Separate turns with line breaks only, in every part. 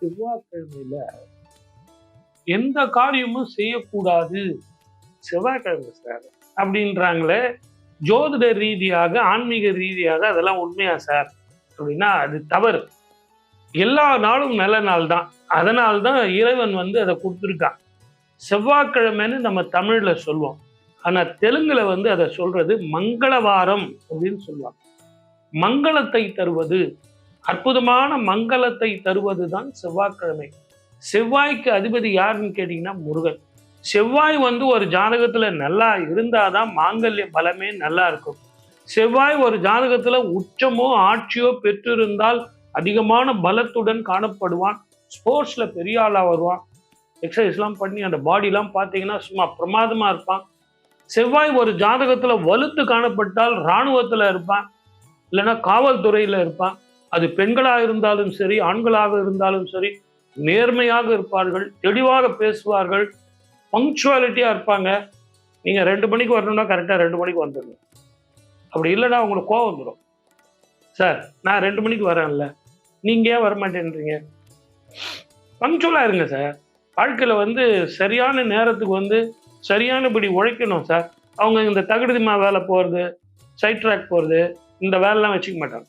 செவ்வாய்க்கிழமையில எந்த காரியமும் செய்யக்கூடாது. செவ்வாய்க்கிழமை சார் அப்படின்றாங்களே ஜோதிட ரீதியாக ஆன்மீக ரீதியாக அதெல்லாம் உண்மையா சார்? அப்படின்னா அது தவறு. எல்லா நாளும் நல்ல நாள் தான். அதனால தான் இறைவன் வந்து அதை கொடுத்துருக்கான். செவ்வாய்க்கிழமைன்னு நம்ம தமிழ்ல சொல்லுவோம். ஆனா தெலுங்குல வந்து அதை சொல்றது மங்களவாரம் அப்படின்னு சொல்லுவாங்க. மங்களத்தை தருவது அற்புதமான மங்களத்தை தருவது தான் செவ்வாய்க்கிழமை. செவ்வாய்க்கு அதிபதி யாருன்னு கேட்டீங்கன்னா முருகன். செவ்வாய் வந்து ஒரு ஜாதகத்துல நல்லா இருந்தாதான் மாங்கல்ய பலமே நல்லா இருக்கும். செவ்வாய் ஒரு ஜாதகத்துல உச்சமோ ஆட்சியோ பெற்றிருந்தால் அதிகமான பலத்துடன் காணப்படுவான். ஸ்போர்ட்ஸ்ல பெரிய ஆளா வருவான். எக்ஸசைஸ்லாம் பண்ணி அந்த பாடிலாம் பார்த்தீங்கன்னா சும்மா பிரமாதமா இருப்பான். செவ்வாய் ஒரு ஜாதகத்துல வலுத்து காணப்பட்டால் இராணுவத்துல இருப்பான். இல்லைன்னா காவல்துறையில இருப்பான். அது பெண்களாக இருந்தாலும் சரி ஆண்களாக இருந்தாலும் சரி நேர்மையாக இருப்பார்கள் தெளிவாக பேசுவார்கள் பங்க்சுவாலிட்டியாக இருப்பாங்க. நீங்கள் ரெண்டு மணிக்கு வரணும்னா கரெக்டாக ரெண்டு மணிக்கு வந்துடுங்க. அப்படி இல்லைன்னா உங்களுக்கு கோவம் வந்துடும் சார் நான் ரெண்டு மணிக்கு வரேன்ல. நீங்கள் ஏன் வரமாட்டேன்றீங்க? பங்க்சுவலாக இருங்க சார் வாழ்க்கையில் வந்து சரியான நேரத்துக்கு வந்து சரியானபடி உழைக்கணும் சார் அவங்க இந்த தகுதிமா வேலை போகிறது சைட் ட்ராக் போகிறது இந்த வேலைலாம் வச்சுக்க மாட்டாங்க.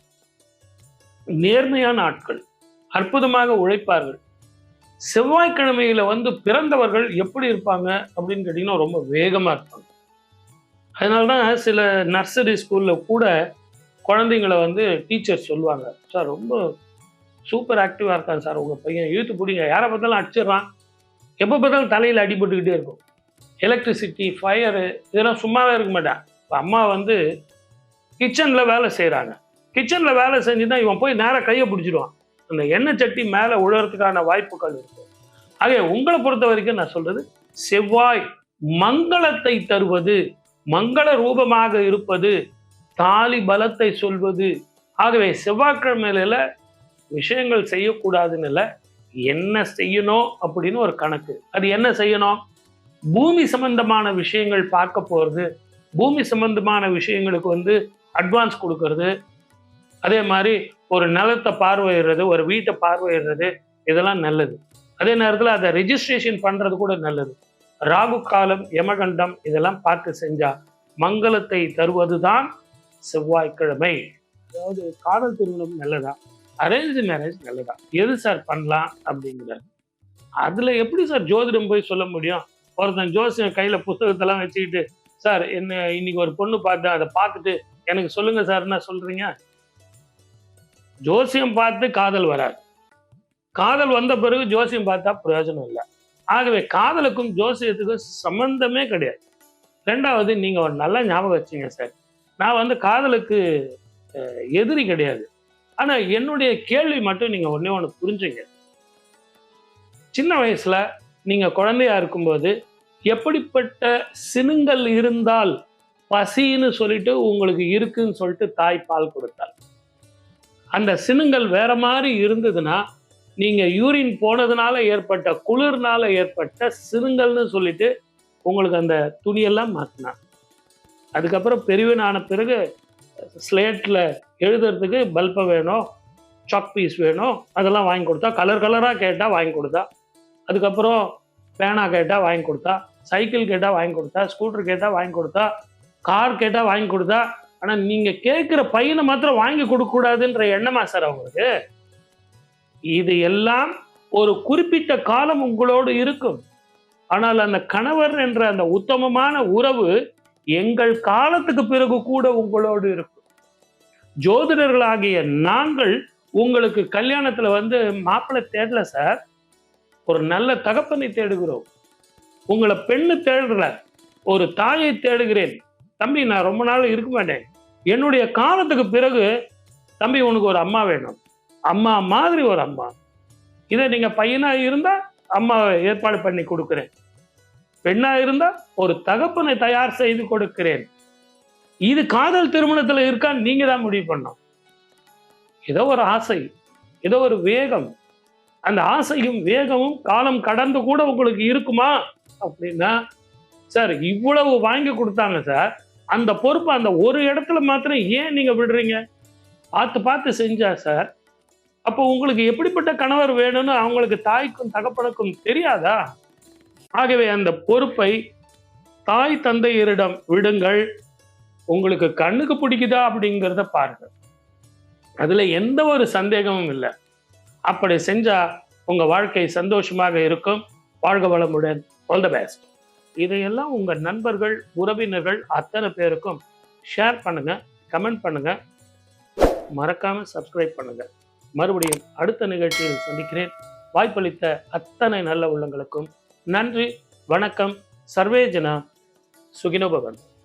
நேர்மையான ஆட்கள் அற்புதமாக உழைப்பார்கள். செவ்வாய்க்கிழமையில வந்து பிறந்தவர்கள் எப்படி இருப்பாங்க அப்படின்னு கேட்டிங்கன்னா ரொம்ப வேகமாக இருப்பாங்க. அதனால தான் சில நர்சரி ஸ்கூலில் கூட குழந்தைங்கள வந்து டீச்சர் சொல்லுவாங்க. சார் ரொம்ப சூப்பர் ஆக்டிவாக இருக்காங்க சார் உங்கள் பையன். இழுத்து பிடிங்க. யாரை பார்த்தாலும் அடிச்சிடுறான். எப்போ பார்த்தாலும் தலையில் அடிபட்டுக்கிட்டே இருக்கும். எலக்ட்ரிசிட்டி ஃபயரு இதெல்லாம் சும்மாவே இருக்க மாட்டான். இப்போ அம்மா வந்து கிச்சனில் வேலை செய்கிறாங்க கிச்சனில் வேலை செஞ்சு தான் இவன் போய் நேராக கையை பிடிச்சிடுவான். அந்த எண்ணெய் சட்டி மேலே உழறதுக்கான வாய்ப்புகள் இருக்கு. ஆகவே உங்களை பொறுத்த வரைக்கும் நான் சொல்றது செவ்வாய் மங்களத்தை தருவது மங்கள ரூபமாக இருப்பது தாலி பலத்தை சொல்வது. ஆகவே செவ்வாய்க்கிழமையில விஷயங்கள் செய்யக்கூடாதுன்னு இல்லை என்ன செய்யணும் அப்படின்னு ஒரு கணக்கு. அது என்ன செய்யணும்? பூமி சம்பந்தமான விஷயங்கள் பார்க்க போகிறது பூமி சம்பந்தமான விஷயங்களுக்கு வந்து அட்வான்ஸ் கொடுக்கறது அதே மாதிரி ஒரு நிலத்தை பார்வையிடுறது ஒரு வீட்டை பார்வையிடுறது இதெல்லாம் நல்லது. அதே நேரத்தில் அதை ரிஜிஸ்ட்ரேஷன் பண்ணுறது கூட நல்லது. ராகு காலம் யமகண்டம் இதெல்லாம் பார்த்து செஞ்சா மங்களத்தை தருவது தான் செவ்வாய்க்கிழமை. அதாவது காதல் திருமணம் நல்லதா? அரேஞ்ச் மேரேஜ் நல்லதா? எது சார் பண்ணலாம் அப்படிங்கிறாரு. அதில் எப்படி சார் ஜோதிடம் போய் சொல்ல முடியும்? ஒருத்தன் ஜோசியம் கையில் புத்தகத்தெல்லாம் வச்சுக்கிட்டு சார் என்ன இன்னைக்கு ஒரு பொண்ணு பார்த்தேன் அதை பார்த்துட்டு எனக்கு சொல்லுங்கள் சார் என்ன சொல்கிறீங்க ஜோசியம் பார்த்து காதல் வராது. காதல் வந்த பிறகு ஜோசியம் பார்த்தா பிரயோஜனம் இல்லை. ஆகவே காதலுக்கும் ஜோசியத்துக்கும் சம்பந்தமே கிடையாது. ரெண்டாவது நீங்க ஒரு நல்ல ஞாபகம் வச்சீங்க சார். நான் வந்து காதலுக்கு எதிரி கிடையாது. ஆனா என்னுடைய கேள்வி மட்டும் நீங்க ஒன்றே ஒன்று புரிஞ்சுங்க. சின்ன வயசுல நீங்க குழந்தையா இருக்கும்போது எப்படிப்பட்ட சினுங்கள் இருந்தால் பசின்னு சொல்லிட்டு உங்களுக்கு இருக்குன்னு சொல்லிட்டு தாய் பால் கொடுத்தாள். அந்த சினுங்கள் வேற மாதிரி இருந்ததுன்னா நீங்கள் யூரின் போனதுனால ஏற்பட்ட குளிர்னால ஏற்பட்ட சினுங்கள்னு சொல்லிட்டு உங்களுக்கு அந்த துணியெல்லாம் மாற்றினான் அதுக்கப்புறம் பெரியவனான பிறகு ஸ்லேட்டில் எழுதுறதுக்கு பல்பை வேணும் சாக் பீஸ் வேணும் அதெல்லாம் வாங்கி கொடுத்தா கலர் கலராக கேட்டால் வாங்கி கொடுத்தா அதுக்கப்புறம் பேனா கேட்டால் வாங்கி கொடுத்தா சைக்கிள் கேட்டால் வாங்கி கொடுத்தா ஸ்கூட்டர் கேட்டால் வாங்கி கொடுத்தா கார் கேட்டால் வாங்கி கொடுத்தா ஆனால் நீங்கள் கேட்குற பையனை மாத்திரம் வாங்கி கொடுக்கக்கூடாதுன்ற எண்ணமா சார் அவங்களுக்கு? இது எல்லாம் ஒரு குறிப்பிட்ட காலம் உங்களோடு இருக்கும். ஆனால் அந்த கணவர் என்ற அந்த உத்தமமான உறவு எங்கள் காலத்துக்கு பிறகு கூட உங்களோடு இருக்கும். ஜோதிடர்களாகிய நாங்கள் உங்களுக்கு கல்யாணத்தில் வந்து மாப்பிள்ளை தேடல சார். ஒரு நல்ல தகப்பனை தேடுகிறோம். உங்களை பெண்ணு தேடல ஒரு தாயை தேடுகிறேன். தம்பி நான் ரொம்ப நாள் இருக்க மாட்டேன். என்னுடைய காலத்துக்கு பிறகு தம்பி உனக்கு ஒரு அம்மா வேணும். அம்மா மாதிரி ஒரு அம்மா. இதை நீங்கள் பையனாக இருந்தால் அம்மாவை ஏற்பாடு பண்ணி கொடுக்குறேன். பெண்ணாக இருந்தால் ஒரு தகப்பனை தயார் செய்து கொடுக்கிறேன். இது காதல் திருமணத்தில் இருக்கான்னு நீங்கள் தான் முடிவு பண்ணோம் ஏதோ ஒரு ஆசை ஏதோ ஒரு வேகம். அந்த ஆசையும் வேகமும் காலம் கடந்து கூட உங்களுக்கு இருக்குமா? அப்படின்னா சார் இவ்வளவு வாங்கி கொடுத்தாங்க சார். அந்த பொறுப்பு அந்த ஒரு இடத்துல மாத்திரம் ஏன் நீங்க விடுறீங்க? பார்த்து பார்த்து செஞ்சா சார் அப்போ உங்களுக்கு எப்படிப்பட்ட கணவர் வேணும்னு அவங்களுக்கு தாய்க்கும் தகப்பனுக்கும் தெரியாதா? ஆகவே அந்த பொறுப்பை தாய் தந்தையரிடம் விடுங்கள். உங்களுக்கு கண்ணுக்கு பிடிக்குதா அப்படிங்கிறத பாருங்க அதுல எந்த ஒரு சந்தேகமும் இல்லை. அப்படி செஞ்சா உங்க வாழ்க்கை சந்தோஷமாக இருக்கும். வாழ்க வளமுடன். ஆல் த பெஸ்ட் இதையெல்லாம் உங்க நண்பர்கள் உறவினர்கள் அத்தனை பேருக்கும் ஷேர் பண்ணுங்க கமெண்ட் பண்ணுங்க. மறக்காம சப்ஸ்கிரைப் பண்ணுங்க. மறுபடியும் அடுத்த நிகழ்ச்சியில் சந்திக்கிறேன். வாய்ப்பளித்த அத்தனை நல்ல உள்ளங்களுக்கும் நன்றி வணக்கம். சர்வேஜனா சுகினோபவன்.